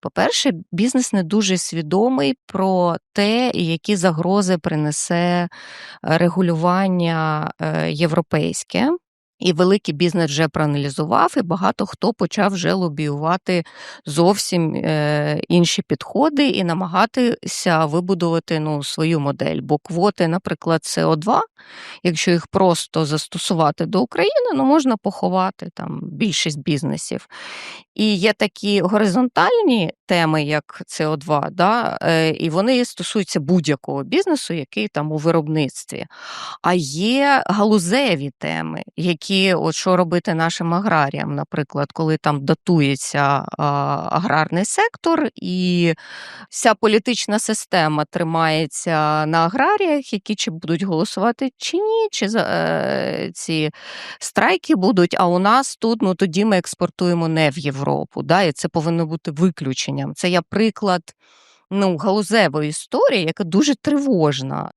По-перше, бізнес не дуже свідомий про те, які загрози принесе регулювання е, європейське. І великий бізнес вже проаналізував, і багато хто почав вже лобіювати зовсім е, інші підходи і намагатися вибудувати ну, свою модель. Бо квоти, наприклад, СО2, якщо їх просто застосувати до України, ну можна поховати там більшість бізнесів. І є такі горизонтальні теми, як СО2, да, е, і вони стосуються будь-якого бізнесу, який там у виробництві. А є галузеві теми, які от що робити нашим аграріям, наприклад, коли там датується аграрний сектор, і вся політична система тримається на аграріях, які чи будуть голосувати чи ні, чи за е, ці страйки будуть. А у нас тут ну тоді ми експортуємо не в Європу. Да, І це повинно бути виключенням. Це я приклад ну, галузевої історії, яка дуже тривожна